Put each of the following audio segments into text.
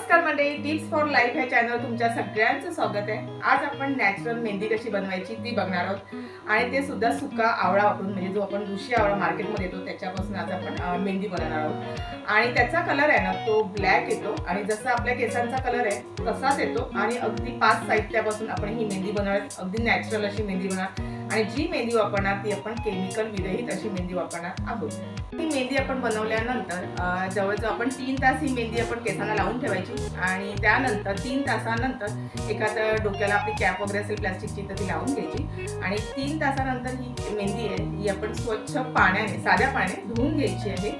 नमस्कार मंडळी tips for life ह्या चॅनल तुमच्या सगळ्यांचं स्वागत आहे. आज आपण नॅचरल मेहंदी कशी बनवायची ती बघणार आहोत. आणि ते सुद्धा सुका आवळा वापरून म्हणजे जो आपण दुशी आवळा मार्केटमध्ये येतो त्याच्यापासून आज आपण मेहंदी बनवणार आहोत. आणि त्याचा कलर आहे ना तो ब्लॅक येतो. आणि जसा आपल्या केसांचा कलर आहे तसाच येतो. आणि अगदी पाच साहित्यापासून आपण ही मेहंदी बनवणार अगदी नॅचरल अशी मेहंदी बनवणार. आणि जी मेहंदी वापरणार ती आपण केमिकल विरहित अशी मेहंदी वापरणार आहोत. ही मेहंदी आपण बनवल्यानंतर जवळजवळ आपण तीन तास ही मेहंदी आपण केसांना लावून ठेवायची. आणि त्यानंतर तीन तासानंतर एखादं डोक्याला आपली कॅप वगैरे असेल प्लास्टिकची तर ती लावून घ्यायची. आणि तीन तासानंतर ही मेहंदी आहे ही आपण स्वच्छ पाण्याने साध्या पाण्याने धुवून घ्यायची आहे.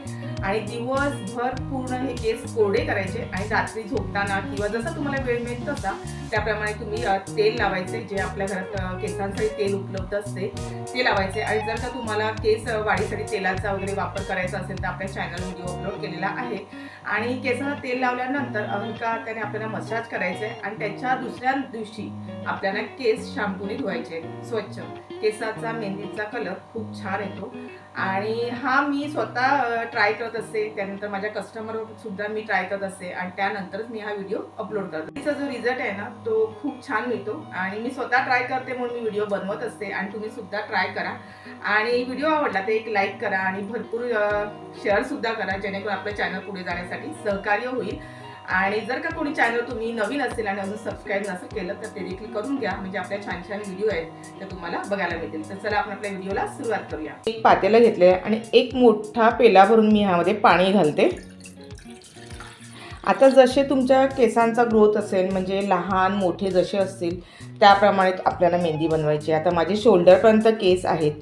आणि दिवसभर पूर्ण हे केस कोरडे करायचे आणि रात्री झोपताना किंवा जसं तुम्हाला वेळ मिळेल तसा त्याप्रमाणे तुम्ही तेल लावायचे जे आपल्या घरात केसांसाठी तेल उपलब्ध असते ते लावायचे. आणि जर का तुम्हाला केस वाढीसाठी तेलाचा वगैरे वापर करायचा असेल तर आपल्या चॅनल व्हिडिओ अपलोड केलेला आहे. आणि केसाला तेल लावल्यानंतर हलका त्याने आपल्याला मसाज करायचा आहे आणि त्याच्या दुसऱ्या दिवशी आपल्याला केस शॅम्पूने धुवायचे. स्वच्छ. केसाचा मेहंदीचा कलर खूप छान येतो. आणि हा मी स्वतः ट्राय करत असते. त्यानंतर माझ्या कस्टमर सुद्धा मी ट्राय करत असते. आणि त्यानंतरच मी हा व्हिडिओ अपलोड करते तिचा जो रिझल्ट आहे ना तो खूप छान मिळतो. आणि मी स्वतः ट्राय करते म्हणून मी व्हिडिओ बनवत असते. आणि तुम्ही सुद्धा ट्राय करा. आणि व्हिडिओ आवडला तर एक लाईक करा. आणि भरपूर शेअर सुद्धा करा. जेणेकरून आपलं चॅनल पुढे जाण्यासाठी सहकार्य होईल. आणि जर का कोणी चॅनल तुम्ही नवीन असेल आणि अजून सबस्क्राईब नसेल केलं तर ते देखील करून घ्या. म्हणजे आपल्या छान छान व्हिडिओ आहेत ते तुम्हाला बघायला मिळतील तर चला आपण आपल्या व्हिडिओला सुरुवात करूया. एक पातेला घेतले आणि एक मोठा पेला भरून मी ह्यामध्ये पाणी घालते. आता जसे तुमच्या केसांचा ग्रोथ असेल म्हणजे लहान मोठे जसे असतील त्याप्रमाणे आपल्याला मेहंदी बनवायची आहे. आता माझे शोल्डरपर्यंत केस आहेत.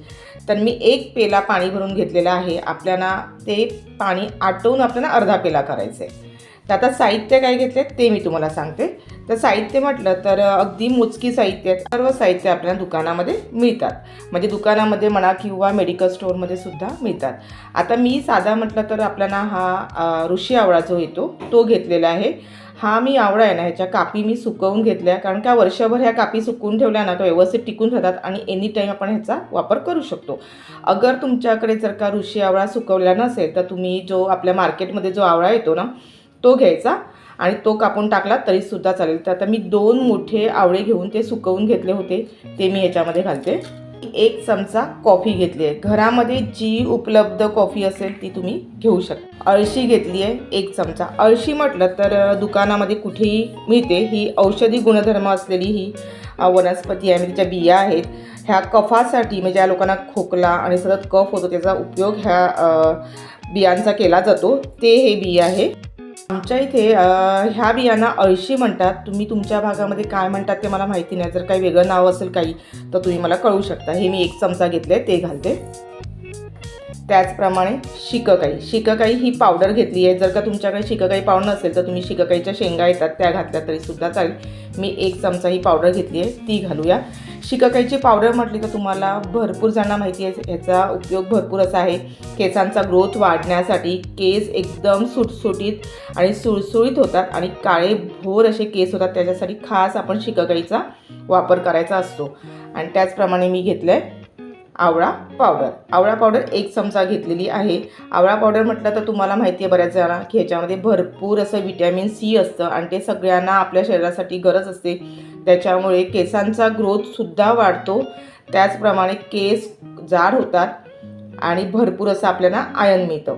तर मी एक पेला पाणी भरून घेतलेला आहे. आपल्याला ते पाणी आटवून आपल्याला अर्धा पेला करायचं आहे तर आता साहित्य काय घेतले ते मी तुम्हाला सांगते. तर साहित्य म्हटलं तर अगदी मोजकी साहित्य आहेत. सर्व साहित्य आपल्याला दुकानामध्ये मिळतात. म्हणजे दुकानामध्ये म्हणा किंवा मेडिकल स्टोअरमध्ये सुद्धा मिळतात. आता मी साधा म्हटलं तर आपल्याला हा ऋषी आवळा जो येतो तो घेतलेला आहे. हा मी आवळा आहे ना ह्याच्या कापी मी सुकवून घेतल्या कारण का वर्षभर ह्या कापी सुकवून ठेवल्या ना तो व्यवस्थित टिकून राहतात आणि एनी टाईम आपण ह्याचा वापर करू शकतो. अगर तुमच्याकडे जर का ऋषी आवळा सुकवला नसेल तर तुम्ही जो आपल्या मार्केटमध्ये जो आवळा येतो ना तो घ्यायचा आणि तो कापून टाकला तरीसुद्धा चालेल. तर आता मी दोन मोठे आवळे घेऊन ते सुकवून घेतले होते ते मी ह्याच्यामध्ये घालते. एक चमचा कॉफी घेतली आहे. घरामध्ये जी उपलब्ध कॉफी असेल ती तुम्ही घेऊ शकता. अळशी घेतली आहे एक चमचा. अळशी म्हटलं तर दुकानामध्ये कुठेही मिळते. ही औषधी गुणधर्म असलेली ही वनस्पती आहे. म्हणजे तिच्या बिया आहेत ह्या कफासाठी म्हणजे ज्या लोकांना खोकला आणि सतत कफ होतो त्याचा उपयोग ह्या बियांचा केला जातो. ते हे बिया आहे. आमच्या इथे ह्या बियांना अळशी म्हणतात. तुम्ही तुमच्या भागामध्ये काय म्हणतात ते मला माहिती नाही. जर काही वेगळं नाव असेल काही तर तुम्ही मला कळू शकता. हे मी एक चमचा घेतले ते घालते. त्याचप्रमाणे शिककाई. शिककाई ही पावडर घेतली आहे. जर का तुमच्याकडे शिककाई पावडर नसेल तर तुम्ही शिककाईच्या शेंगा येतात त्या घातल्या तरी सुद्धा चालेल. मी एक चमचा ही पावडर घेतली आहे. ती घालूया. शिककाईची पावडर म्हटली तर तुम्हाला भरपूर जणांना माहिती आहे. ह्याचा उपयोग भरपूर असा आहे. केसांचा ग्रोथ वाढण्यासाठी केस एकदम सुटसुटीत आणि सुळसुळीत होतात आणि काळे भोर असे केस होतात. त्याच्यासाठी खास आपण शिककाईचा वापर करायचा असतो. आणि त्याचप्रमाणे मी घेतलं आहे आवळा पावडर आवळा पावडर एक चमचा घेतलेली आहे. आवळा पावडर म्हटलं तर तुम्हाला माहिती आहे बऱ्याच जणांना की ह्याच्यामध्ये भरपूर असं विटॅमिन सी असतं आणि ते सगळ्यांना आपल्या शरीरासाठी गरज असते. त्याच्यामुळे केसांचा ग्रोथसुद्धा वाढतो. त्याचप्रमाणे केस जाड होतात आणि भरपूर असं आपल्याला आयन मिळतं.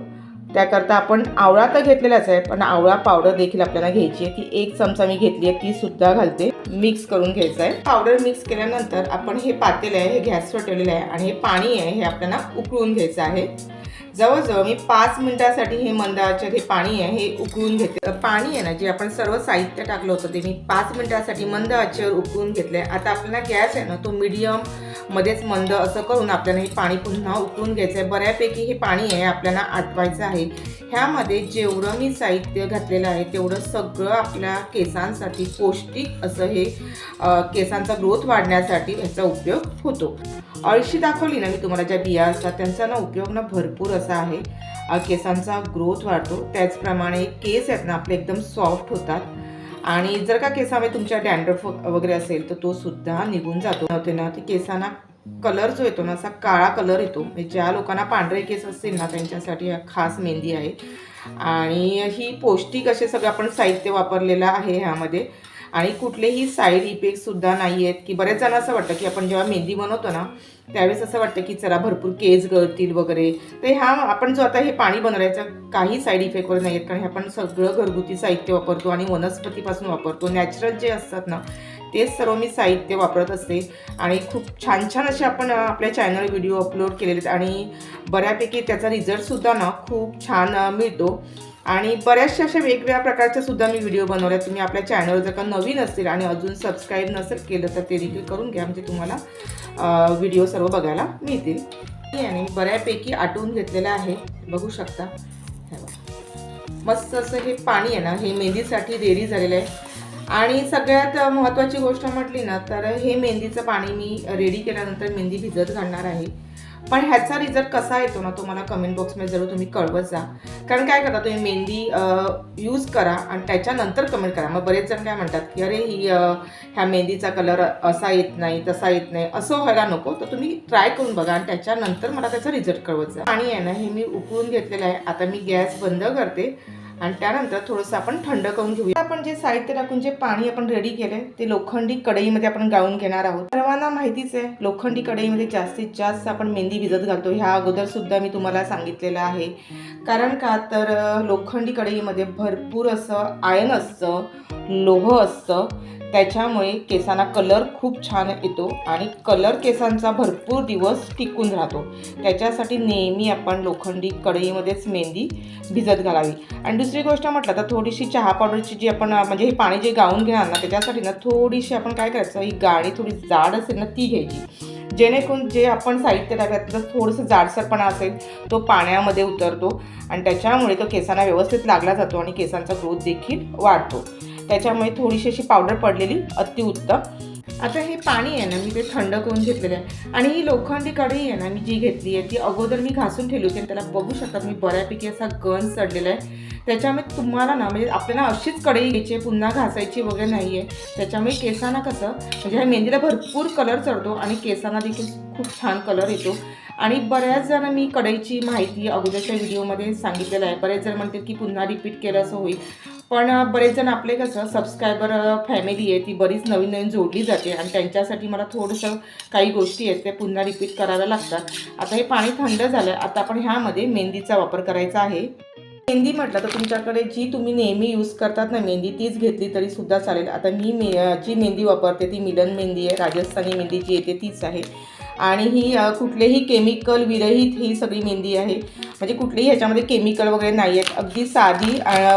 त्याकरता आपण आवळा तर घेतलेलाच आहे पण आवळा पावडर देखील आपल्याला घ्यायची आहे. ती एक चमचा मी घेतली आहे ती सुद्धा घालते. मिक्स करून घ्यायचं आहे पावडर मिक्स केल्यानंतर आपण हे पातेलं आहे हे गॅसवर ठेवलेलं आहे आणि हे पाणी आहे हे आपल्याला उकळून घ्यायचं आहे. जवळजवळ मी पाच मिनिटासाठी हे मंद आचेवर हे पाणी आहे हे उकळून घेते. पाणी आहे ना जे आपण सर्व साहित्य टाकलं होतं ते मी पाच मिनिटासाठी मंद आचेवर उकळून घेतलं आहे आता आपल्याला गॅस आहे ना तो मिडियम मध्येच मंद असं करून आपल्याला हे पाणी पुन्हा उकळून घ्यायचं आहे बऱ्यापैकी हे पाणी आहे आपल्याला आटवायचं आहे. ह्यामध्ये जेवढं मी साहित्य घातलेलं आहे तेवढं सगळं आपल्या केसांसाठी पौष्टिक असं हे केसांचा ग्रोथ वाढण्यासाठी ह्याचा उपयोग होतो. अळशी दाखवली ना मी तुम्हाला ज्या बिया असतात त्यांचा ना उपयोग ना भरपूर असा आहे. केसांचा ग्रोथ वाढतो. त्याचप्रमाणे केस आहेत ना आपले एकदम सॉफ्ट होतात. आणि जर का केसामध्ये तुमच्या डॅन्ड्रफ वगैरे असेल तर तो सुद्धा निघून जातो. नव्हते ना ते केसांना कलर जो येतो ना असा काळा कलर येतो. म्हणजे ज्या लोकांना पांढरे केस असतील ना त्यांच्यासाठी खास मेहंदी आहे. आणि ही पौष्टिक असे सगळं आपण साहित्य वापरलेलं आहे ह्यामध्ये. आणि कुठलेही साईड इफेक्टसुद्धा नाही आहेत की बऱ्याच जण असं वाटतं की आपण जेव्हा मेहंदी बनवतो ना त्यावेळेस असं वाटतं की चला भरपूर केस गळतील वगैरे. तर ह्या आपण जो आता हे पाणी बनवायचं काही साईड इफेक्ट नाही आहेत कारण हे आपण सगळं घरगुती साहित्य वापरतो आणि वनस्पतीपासून वापरतो. नॅचरल जे असतात ना तेच सर्व मी साहित्य वापरत असते. आणि खूप छान छान असे आपण आपल्या चॅनल व्हिडिओ अपलोड केलेले आहेत. आणि बऱ्यापैकी त्याचा रिझल्टसुद्धा ना खूप छान मिळतो. आणि बऱ्याचशा अशा वेगवेगळ्या प्रकारच्या सुद्धा मी व्हिडिओ बनवले आहेत. तुम्ही आपल्या चॅनल जर का नवीन असतील आणि अजून सबस्क्राईब नसेल केलं तर ते देखील करून घ्या. म्हणजे तुम्हाला व्हिडिओ सर्व बघायला मिळतील. आणि बऱ्यापैकी आटवून घेतलेलं आहे. बघू शकता. मस्त असं हे पाणी आहे ना हे मेहंदीसाठी रेडी झालेलं आहे. आणि सगळ्यात महत्त्वाची गोष्ट म्हटली ना तर हे मेहंदीचं पाणी मी रेडी केल्यानंतर मेहंदी भिजत घालणार आहे. पण ह्याचा रिझल्ट कसा येतो ना तो मला कमेंट बॉक्समध्ये जरूर तुम्ही कळवत जा. कारण काय करता तुम्ही मेहंदी यूज करा आणि त्याच्यानंतर कमेंट करा. मग बरेच जण काय म्हणतात की अरे ही ह्या मेहंदीचा कलर असा येत नाही तसा येत नाही. असं व्हायला नको. तर तुम्ही ट्राय करून बघा आणि त्याच्यानंतर मला त्याचा रिझल्ट कळवत जा. पाणी आहे ना हे मी उकळून घेतलेलं आहे. आता मी गॅस बंद करते. आणि त्यानंतर थोडंसं आपण थंड करून घेऊया. आपण जे साहित्य टाकून जे पाणी आपण रेडी केलंय ते लोखंडी कढईमध्ये आपण गाळून घेणार आहोत. सर्वांना माहितीच आहे लोखंडी कढईमध्ये जास्तीत जास्त आपण मेहंदी भिजत घालतो. ह्या अगोदर सुद्धा मी तुम्हाला सांगितलेलं आहे. कारण का? तर लोखंडी कढईमध्ये भरपूर असं आयन असतं लोह असतं. त्याच्यामुळे केसांना कलर खूप छान येतो आणि कलर केसांचा भरपूर दिवस टिकून राहतो. त्याच्यासाठी नेहमी आपण लोखंडी कढईमध्येच मेहंदी भिजत घालावी. आणि दुसरी गोष्ट म्हटलं तर थोडीशी चहा पावडरची जी आपण म्हणजे हे पाणी जे गाळून घेणार ना त्याच्यासाठी ना थोडीशी आपण काय करायचं ही गाणी थोडी जाड असेल ना ती घ्यायची. जेणेकरून जे आपण साहित्य टाकलं तर थोडंसं जाडसरपणा असेल तो पाण्यामध्ये उतरतो आणि त्याच्यामुळे तो केसांना व्यवस्थित लागला जातो आणि केसांचा ग्रोथ देखील वाढतो. त्याच्यामुळे थोडीशी अशी पावडर पडलेली अतिउत्तम. आता हे पाणी आहे ना मी ते थंड करून घेतलेलं आहे. आणि ही लोखंडी कढई आहे ना मी जी घेतली आहे ती अगोदर मी घासून ठेवली होती आणि त्याला बघू शकता मी बऱ्यापैकी असा गंज चढलेला आहे. त्याच्यामुळे तुम्हाला ना म्हणजे आपल्याला अशीच कढई घ्यायची आहे पुन्हा घासायची वगैरे नाही आहे त्याच्यामुळे केसांना कसं म्हणजे ह्या मेहंदीला भरपूर कलर चढतो आणि केसांना देखील खूप छान कलर येतो. आणि बऱ्याच जण मी कढईची माहिती अगोदरच्या व्हिडिओमध्ये सांगितलेलं आहे. बरेच जण म्हणतील की पुन्हा रिपीट केलं असं होईल. पण बरेच जण आपले कसं सबस्क्रायबर फॅमिली आहे ती बरीच नवीन नवीन जोडली जाते आणि त्यांच्यासाठी मला थोडंसं काही गोष्टी आहेत त्या पुन्हा रिपीट कराव्या लागतात. आता हे पाणी थंड झालं आता आपण ह्यामध्ये मेहंदीचा वापर करायचा आहे. मेहंदी म्हटलं तर तुमच्याकडे जी तुम्ही नेहमी यूज करतात ना मेहंदी तीच घेतली तरी सुद्धा चालेल. आता मी मे जी मेहंदी वापरते ती मिलन मेहंदी आहे राजस्थानी मेहंदी जी येते तीच आहे. आणि ही कुठलेही केमिकल विरहित ही सगळी मेहंदी आहे. म्हणजे कुठलेही ह्याच्यामध्ये केमिकल वगैरे नाही आहेत. अगदी साधी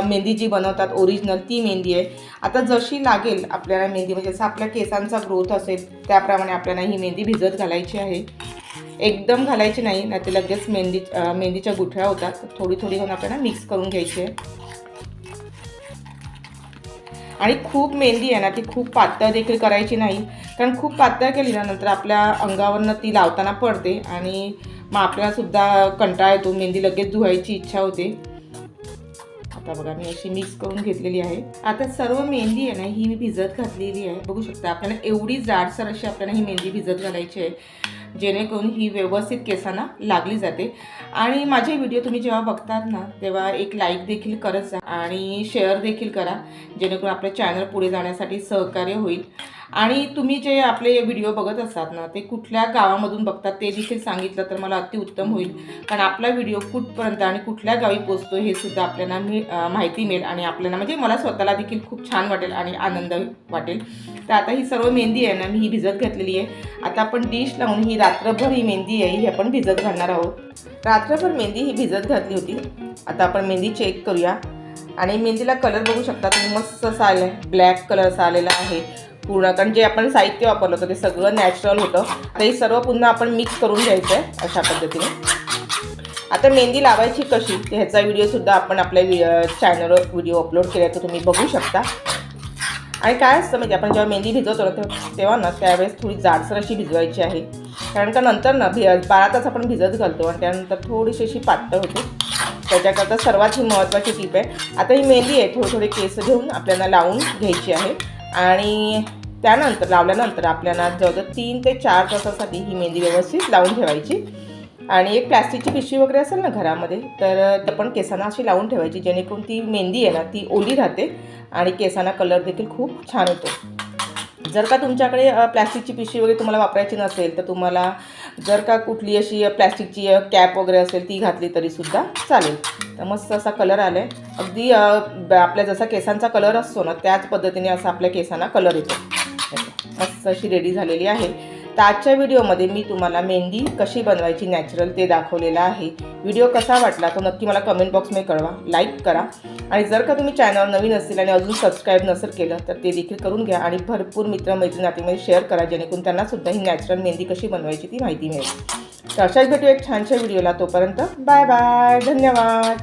मेहंदी जी बनवतात ओरिजिनल ती मेहंदी आहे. आता जशी लागेल आपल्याला मेहंदी म्हणजे जसं आपल्या केसांचा ग्रोथ असेल त्याप्रमाणे आपल्याला ही मेहंदी भिजत घालायची आहे. एकदम घालायची नाही नाही ते लगेच मेहंदी मेहंदीच्या गुठळ्या होतात. थोडी थोडी घेऊन आपल्याला मिक्स करून घ्यायची आहे. आणि खूप मेहंदी आहे ना ती खूप पातळ देखील करायची नाही. कारण खूप पातळ केली ना नंतर आपल्या अंगावरनं ती लावताना पडते आणि मग आपल्यालासुद्धा कंटाळा येतो. मेहंदी लगेच धुवायची इच्छा होते. आता बघा मी अशी मिक्स करून घेतलेली आहे. आता सर्व मेहंदी आहे ना ही मी भिजत घातलेली आहे. बघू शकता आपल्याला एवढी जाडसर अशी आपल्याला ही मेहंदी भिजत घालायची आहे. जेणेकरून ही व्यवस्थित केसांना लागली जाते. आणि माझे व्हिडिओ तुम्ही जेव्हा बघतात ना तेव्हा एक लाईक देखील करत जा आणि शेअर देखील करा जेणेकरून आपलं चॅनल पुढे जाण्यासाठी सहकार्य होईल. आणि तुम्ही जे आपले व्हिडिओ बघत असतात ना ते कुठल्या गावामधून बघतात ते देखील सांगितलं तर मला अतिउत्तम होईल. कारण आपला व्हिडिओ कुठपर्यंत आणि कुठल्या गावी पोचतो हे सुद्धा आपल्याला मी माहिती मिळेल आणि आपल्याला म्हणजे मला स्वतःला देखील खूप छान वाटेल आणि आनंद वाटेल. तर आता ही सर्व मेहंदी आहे ना मी ही भिजत घातलेली आहे. आता आपण डिश लावून ही रात्रभर ही मेहंदी आहे ही आपण भिजत घालणार आहोत. रात्रभर मेहंदी ही भिजत घातली होती. आता आपण मेहंदी चेक करूया. आणि मेहंदीला कलर बघू शकता तुम्ही मस्त असा आला आहे. ब्लॅक कलर असा आलेला आहे. पूर्ण कारण जे आपण साहित्य वापरलं होतं ते सगळं नॅचरल होतं. तर हे सर्व पुन्हा आपण मिक्स करून घ्यायचं आहे अशा पद्धतीने. आता मेहंदी लावायची कशी ह्याचा व्हिडिओसुद्धा आपण आपल्या चॅनलवर व्हिडिओ अपलोड केला तर तुम्ही बघू शकता. आणि काय असतं म्हणजे आपण जेव्हा मेहंदी भिजवतो ना तेव्हा- तेव्हा ना त्यावेळेस थोडी जाडसर अशी भिजवायची आहे. कारण का नंतर ना भि बारा तास आपण भिजत घालतो आणि त्यानंतर थोडीशी अशी पातळ होते. त्याच्याकरता सर्वात ही महत्त्वाची टीप आहे. आता ही मेहंदी आहे थोडे थोडे केस घेऊन आपल्याला लावून घ्यायची आहे. आणि त्यानंतर लावल्यानंतर आपल्याला जवळजवळ तीन ते चार तासासाठी ही मेहंदी व्यवस्थित लावून ठेवायची. आणि एक प्लॅस्टिकची पिशवी वगैरे असेल ना घरामध्ये तर ते पण केसांना अशी लावून ठेवायची जेणेकरून ती मेहंदी आहे ना ती ओली राहते. आणि केसांना कलर देखील खूप छान होतो जर का तुमच्याकडे प्लॅस्टिकची पिशवी वगैरे तुम्हाला वापरायची नसेल तर तुम्हाला जर का कुठली अशी प्लॅस्टिकची कॅप वगैरे असेल ती घातली तरीसुद्धा चालेल. तर मस्त असा कलर आला आहे अगदी ब- आपल्या जसा केसांचा कलर असतो ना त्याच पद्धतीने असा आपल्या केसांना कलर येतो. मस्त अशी रेडी झालेली आहे. तर आजच्या व्हिडिओमध्ये मी तुम्हाला मेहंदी कशी बनवायची नॅचरल ते दाखवलेलं आहे. व्हिडिओ कसा वाटला तो नक्की मला कमेंट बॉक्समध्ये कळवा. लाईक करा. आणि जर का तुम्ही चॅनल नवीन असतील आणि अजून सबस्क्राईब नसेल केलं तर ते देखील करून घ्या आणि भरपूर मित्रमैत्रिणी नातेमध्ये शेअर करा जेणेकरून त्यांनासुद्धा ही नॅचरल मेहंदी कशी बनवायची ती माहिती मिळेल. तर अशाच भेटू एक छानशा व्हिडिओला. तोपर्यंत बाय बाय धन्यवाद.